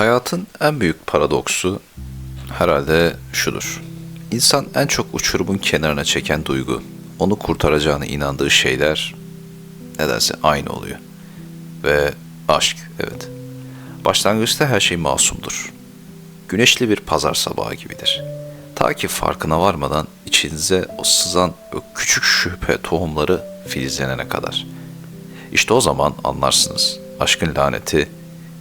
Hayatın en büyük paradoksu herhalde şudur. İnsan en çok uçurumun kenarına çeken duygu, onu kurtaracağına inandığı şeyler nedense aynı oluyor. Ve aşk, evet. Başlangıçta her şey masumdur. Güneşli bir pazar sabahı gibidir. Ta ki farkına varmadan içinize o sızan o küçük şüphe tohumları filizlenene kadar. İşte o zaman anlarsınız. Aşkın laneti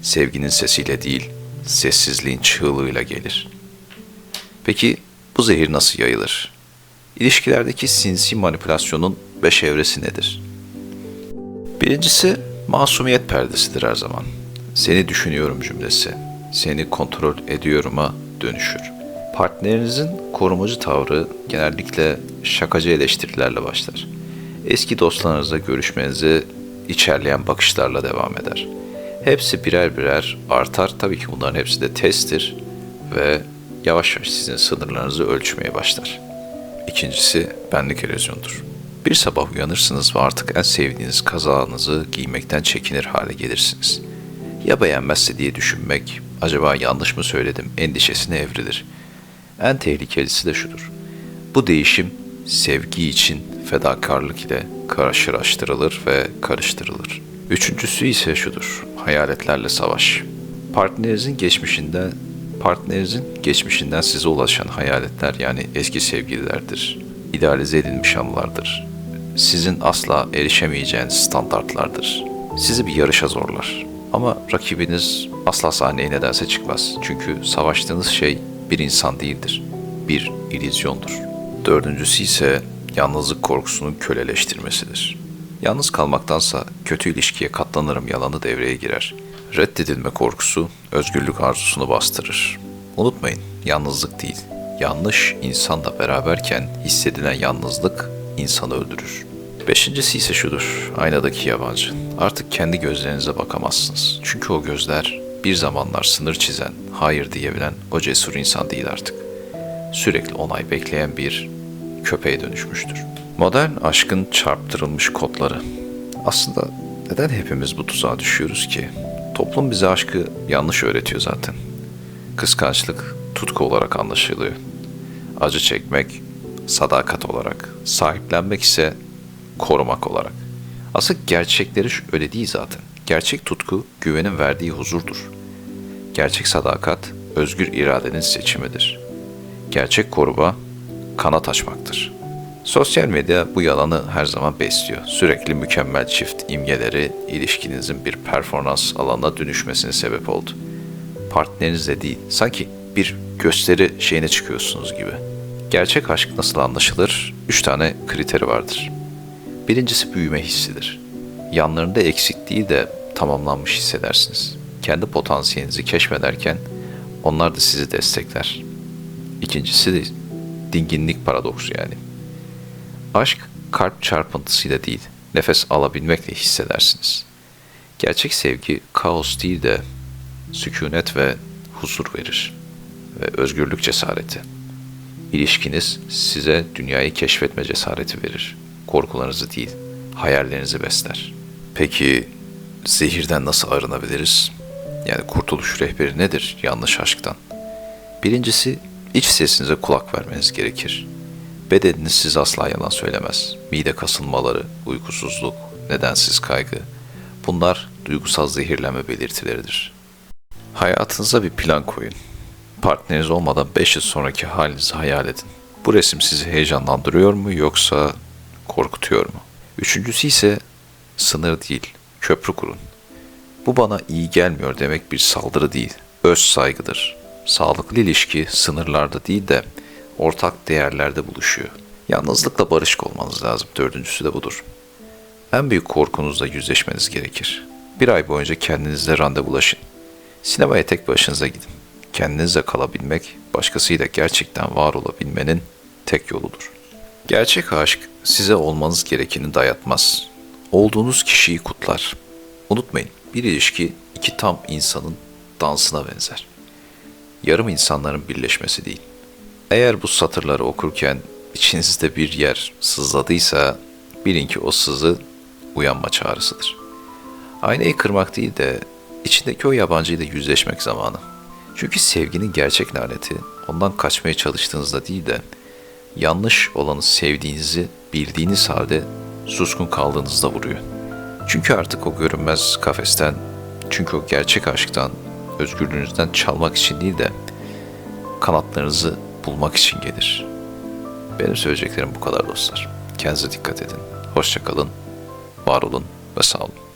sevginin sesiyle değil, sessizliğin çığlığıyla gelir. Peki bu zehir nasıl yayılır? İlişkilerdeki sinsi manipülasyonun beş evresi nedir? Birincisi masumiyet perdesidir her zaman. Seni düşünüyorum cümlesi. Seni kontrol ediyorum'a dönüşür. Partnerinizin korumacı tavrı genellikle şakacı eleştirilerle başlar. Eski dostlarınızla görüşmenizi içerleyen bakışlarla devam eder. Hepsi birer birer artar. Tabii ki bunların hepsi de testtir ve yavaş yavaş sizin sınırlarınızı ölçmeye başlar. İkincisi benlik erozyondur. Bir sabah uyanırsınız ve artık en sevdiğiniz kazağınızı giymekten çekinir hale gelirsiniz. Ya beğenmezse diye düşünmek, acaba yanlış mı söyledim endişesine evrilir. En tehlikelisi de şudur. Bu değişim sevgi için fedakarlık ile karşılaştırılır ve karıştırılır. Üçüncüsü ise şudur. Hayaletlerle savaş. Partnerinizin geçmişinden partnerinizin geçmişinden size ulaşan hayaletler yani eski sevgililerdir. İdealize edilmiş anılardır. Sizin asla erişemeyeceğiniz standartlardır. Sizi bir yarışa zorlar. Ama rakibiniz asla sahneye nedense çıkmaz. Çünkü savaştığınız şey bir insan değildir. Bir illüzyondur. Dördüncüsü ise yalnızlık korkusunun köleleştirmesidir. Yalnız kalmaktansa kötü ilişkiye katlanırım yalanı devreye girer. Reddedilme korkusu özgürlük arzusunu bastırır. Unutmayın, yalnızlık değil. Yanlış insanla beraberken hissedilen yalnızlık insanı öldürür. Beşincisi ise şudur, aynadaki yabancı. Artık kendi gözlerinize bakamazsınız. Çünkü o gözler bir zamanlar sınır çizen, hayır diyebilen o cesur insan değil artık. Sürekli onay bekleyen bir köpeğe dönüşmüştür. Modern aşkın çarptırılmış kodları. Aslında neden hepimiz bu tuzağa düşüyoruz ki? Toplum bize aşkı yanlış öğretiyor zaten. Kıskançlık tutku olarak anlaşılıyor. Acı çekmek sadakat olarak, sahiplenmek ise korumak olarak. Aslında gerçekleri öyle değil zaten. Gerçek tutku güvenin verdiği huzurdur. Gerçek sadakat özgür iradenin seçimidir. Gerçek koruma kanat açmaktır. Sosyal medya bu yalanı her zaman besliyor. Sürekli mükemmel çift imgeleri ilişkinizin bir performans alanına dönüşmesine sebep oldu. Partnerinizle değil, sanki bir gösteri şeyine çıkıyorsunuz gibi. Gerçek aşk nasıl anlaşılır? Üç tane kriteri vardır. Birincisi büyüme hissidir. Yanlarında eksik değil de tamamlanmış hissedersiniz. Kendi potansiyelinizi keşfederken onlar da sizi destekler. İkincisi de dinginlik paradoksu yani. Aşk kalp çarpıntısıyla değil, nefes alabilmekle hissedersiniz. Gerçek sevgi kaos değil de sükunet ve huzur verir ve özgürlük cesareti. İlişkiniz size dünyayı keşfetme cesareti verir. Korkularınızı değil, hayallerinizi besler. Peki zehirden nasıl arınabiliriz? Yani kurtuluş rehberi nedir yanlış aşktan? Birincisi iç sesinize kulak vermeniz gerekir. Bedeniniz size asla yalan söylemez. Mide kasılmaları, uykusuzluk, nedensiz kaygı bunlar duygusal zehirlenme belirtileridir. Hayatınıza bir plan koyun. Partneriniz olmadan 5 yıl sonraki halinizi hayal edin. Bu resim sizi heyecanlandırıyor mu yoksa korkutuyor mu? Üçüncüsü ise sınır değil, köprü kurun. Bu bana iyi gelmiyor demek bir saldırı değil, öz saygıdır. Sağlıklı ilişki sınırlarda değil de ortak değerlerde buluşuyor. Yalnızlıkla barışık olmanız lazım. Dördüncüsü de budur. En büyük korkunuzla yüzleşmeniz gerekir. Bir ay boyunca kendinizle randevulaşın. Sinemaya tek başınıza gidin. Kendinizle kalabilmek, başkasıyla gerçekten var olabilmenin tek yoludur. Gerçek aşk size olmanız gerekeni dayatmaz. Olduğunuz kişiyi kutlar. Unutmayın, bir ilişki iki tam insanın dansına benzer. Yarım insanların birleşmesi değil. Eğer bu satırları okurken içinizde bir yer sızladıysa bilin ki o sızı uyanma çağrısıdır. Aynayı kırmak değil de içindeki o yabancıyla yüzleşmek zamanı. Çünkü sevginin gerçek laneti ondan kaçmaya çalıştığınızda değil de yanlış olanı sevdiğinizi bildiğiniz halde suskun kaldığınızda vuruyor. Çünkü artık o görünmez kafesten, çünkü o gerçek aşktan, özgürlüğünüzden çalmak için değil de kanatlarınızı bulmak için gelir. Benim söyleyeceklerim bu kadar dostlar. Kendinize dikkat edin. Hoşça kalın, var olun ve sağ olun.